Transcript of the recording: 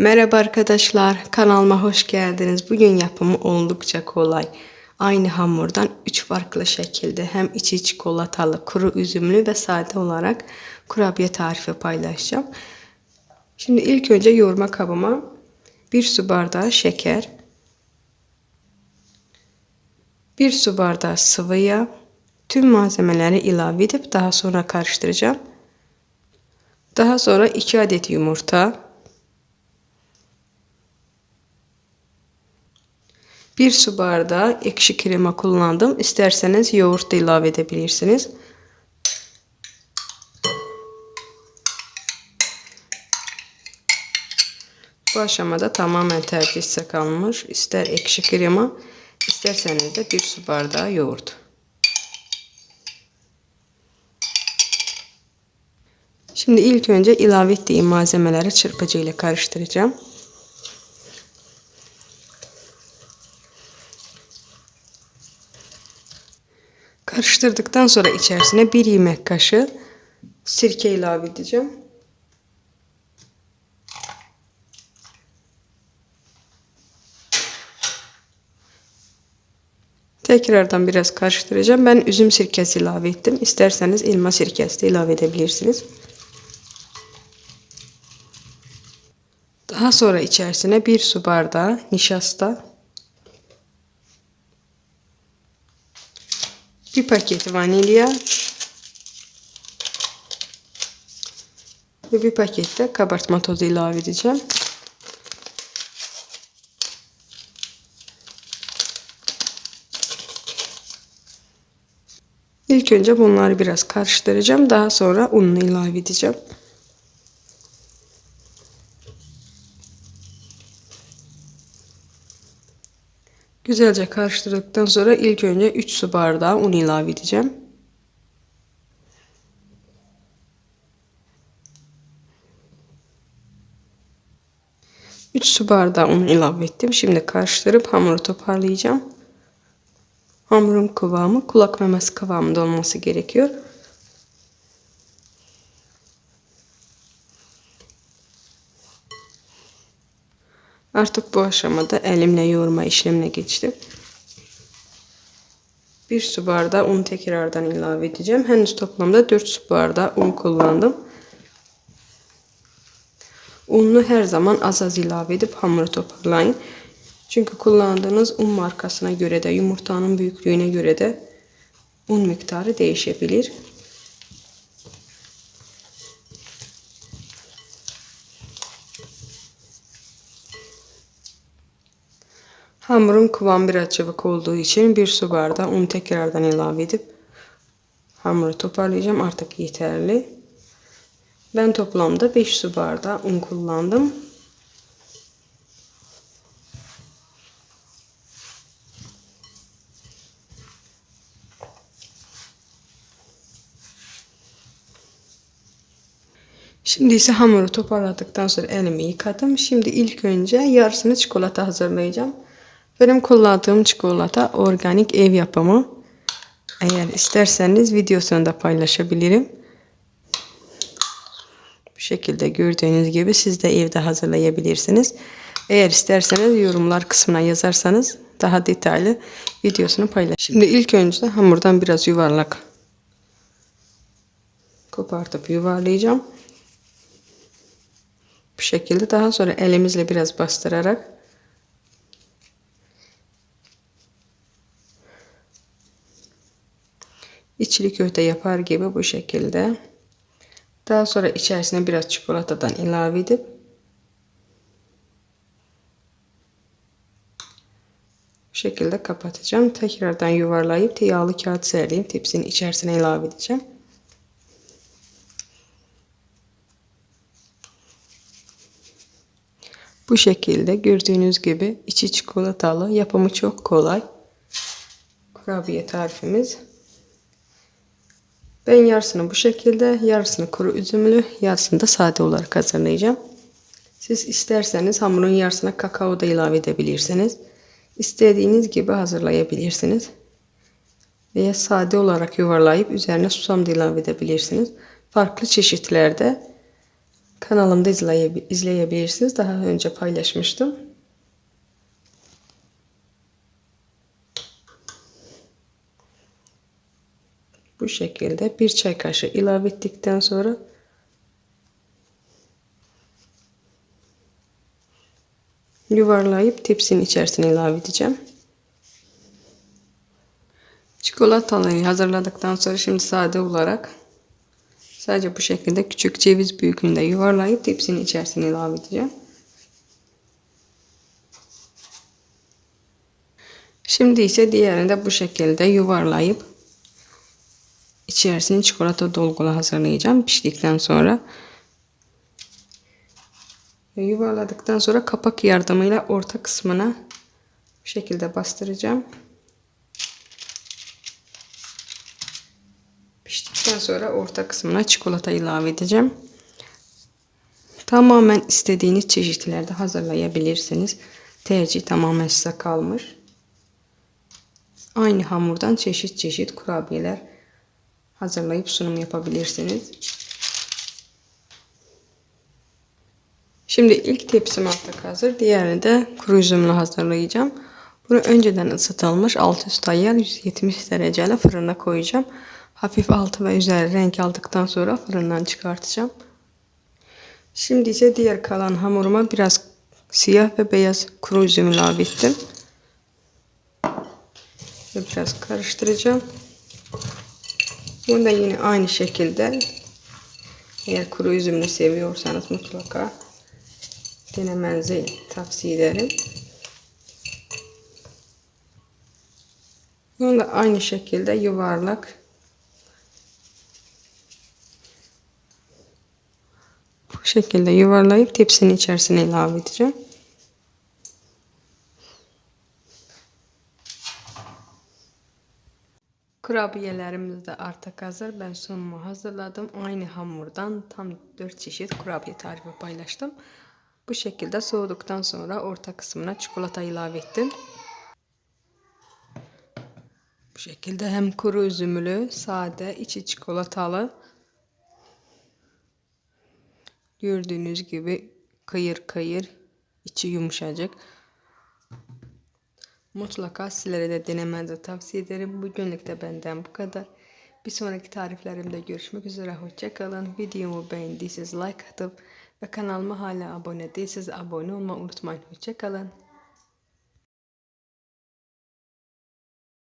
Merhaba arkadaşlar, kanalıma hoş geldiniz. Bugün yapımı oldukça kolay. Aynı hamurdan 3 farklı şekilde hem içi çikolatalı, kuru üzümlü ve sade olarak kurabiye tarifi paylaşacağım. Şimdi ilk önce yoğurma kabıma 1 su bardağı şeker, 1 su bardağı sıvı yağ, tüm malzemeleri ilave edip daha sonra karıştıracağım. Daha sonra 2 adet yumurta, 1 su bardağı ekşi krema kullandım. İsterseniz yoğurt da ilave edebilirsiniz. Bu aşamada tamamen tercih size kalmış. İster ekşi krema, isterseniz de 1 su bardağı yoğurt. Şimdi ilk önce ilave ettiğim malzemeleri çırpıcı ile karıştıracağım. Karıştırdıktan sonra içerisine bir yemek kaşığı sirke ilave edeceğim. Tekrardan biraz karıştıracağım. Ben üzüm sirkesi ilave ettim. İsterseniz elma sirkesi de ilave edebilirsiniz. Daha sonra içerisine bir su bardağı nişasta, bir paket vanilya ve bir paket de kabartma tozu ilave edeceğim. İlk önce bunları biraz karıştıracağım. Daha sonra ununu ilave edeceğim. Güzelce karıştırdıktan sonra ilk önce 3 su bardağı un ilave edeceğim. Üç su bardağı un ilave ettim. Şimdi karıştırıp hamuru toparlayacağım. Hamurun kıvamı kulak memesi kıvamında olması gerekiyor. Artık bu aşamada elimle yoğurma işlemine geçtim. Bir su bardağı un tekrardan ilave edeceğim. Henüz toplamda 4 su bardağı un kullandım. Ununu her zaman az az ilave edip hamuru toparlayın. Çünkü kullandığınız un markasına göre de yumurtanın büyüklüğüne göre de un miktarı değişebilir. Hamurun kıvam biraz çabuk olduğu için bir su bardağı un tekrardan ilave edip hamuru toparlayacağım. Artık yeterli. Ben toplamda 5 su bardağı un kullandım. Şimdi ise hamuru toparladıktan sonra elimi yıkadım. Şimdi ilk önce yarısını çikolata hazırlayacağım. Benim kullandığım çikolata organik ev yapımı. Eğer isterseniz videosunu da paylaşabilirim. Bu şekilde gördüğünüz gibi siz de evde hazırlayabilirsiniz. Eğer isterseniz yorumlar kısmına yazarsanız daha detaylı videosunu paylaş. Şimdi ilk önce hamurdan biraz yuvarlak kopartıp yuvarlayacağım. Bu şekilde daha sonra elimizle biraz bastırarak içli köfte yapar gibi bu şekilde. Daha sonra içerisine biraz çikolatadan ilave edip bu şekilde kapatacağım. Tekrardan yuvarlayıp yağlı kağıt serleyip tepsinin içerisine ilave edeceğim. Bu şekilde gördüğünüz gibi içi çikolatalı yapımı çok kolay. Kurabiye tarifimiz. Ben yarısını bu şekilde, yarısını kuru üzümlü, yarısını da sade olarak hazırlayacağım. Siz isterseniz hamurun yarısına kakao da ilave edebilirsiniz. İstediğiniz gibi hazırlayabilirsiniz. Veya sade olarak yuvarlayıp üzerine susam da ilave edebilirsiniz. Farklı çeşitlerde kanalımda izleye- izleyebilirsiniz. Daha önce paylaşmıştım. Bu şekilde bir çay kaşığı ilave ettikten sonra yuvarlayıp tepsinin içerisine ilave edeceğim. Çikolataları hazırladıktan sonra şimdi sade olarak sadece bu şekilde küçük ceviz büyüklüğünde yuvarlayıp tepsinin içerisine ilave edeceğim. Şimdi ise diğerini de bu şekilde yuvarlayıp içerisine çikolata dolgulu hazırlayacağım. Piştikten sonra yuvarladıktan sonra kapak yardımıyla orta kısmına bu şekilde bastıracağım. Piştikten sonra orta kısmına çikolata ilave edeceğim. Tamamen istediğiniz çeşitlerde hazırlayabilirsiniz. Tercih tamamen size kalmış. Aynı hamurdan çeşit çeşit kurabiyeler hazırlayıp sunum yapabilirsiniz. Şimdi ilk tepsim artık hazır. Diğerini de kuru üzümle hazırlayacağım. Bunu önceden ısıtılmış alt üst ayar 170 dereceyle fırına koyacağım. Hafif altı ve üzeri renk aldıktan sonra fırından çıkartacağım. Şimdi ise diğer kalan hamuruma biraz siyah ve beyaz kuru üzüm ilave ettim. Ve biraz karıştıracağım. Bunu da yine aynı şekilde eğer kuru üzümünü seviyorsanız mutlaka denemenizi tavsiye ederim. Bunu da aynı şekilde yuvarlak bu şekilde yuvarlayıp tepsinin içerisine ilave edeceğim. Kurabiyelerimiz de artık hazır. Ben sunumu hazırladım. Aynı hamurdan tam 4 çeşit kurabiye tarifi paylaştım. Bu şekilde soğuduktan sonra orta kısmına çikolata ilave ettim. Bu şekilde hem kuru üzümlü, sade, içi çikolatalı. Gördüğünüz gibi kayır kayır, içi yumuşacık. Mutlaka sizlere de denemenizi tavsiye ederim. Bugünlük de benden bu kadar. Bir sonraki tariflerimde görüşmek üzere. Hoşçakalın. Videomu beğendiyseniz like atıp ve kanalıma hala abone değilseniz abone olmayı unutmayın. Hoşçakalın.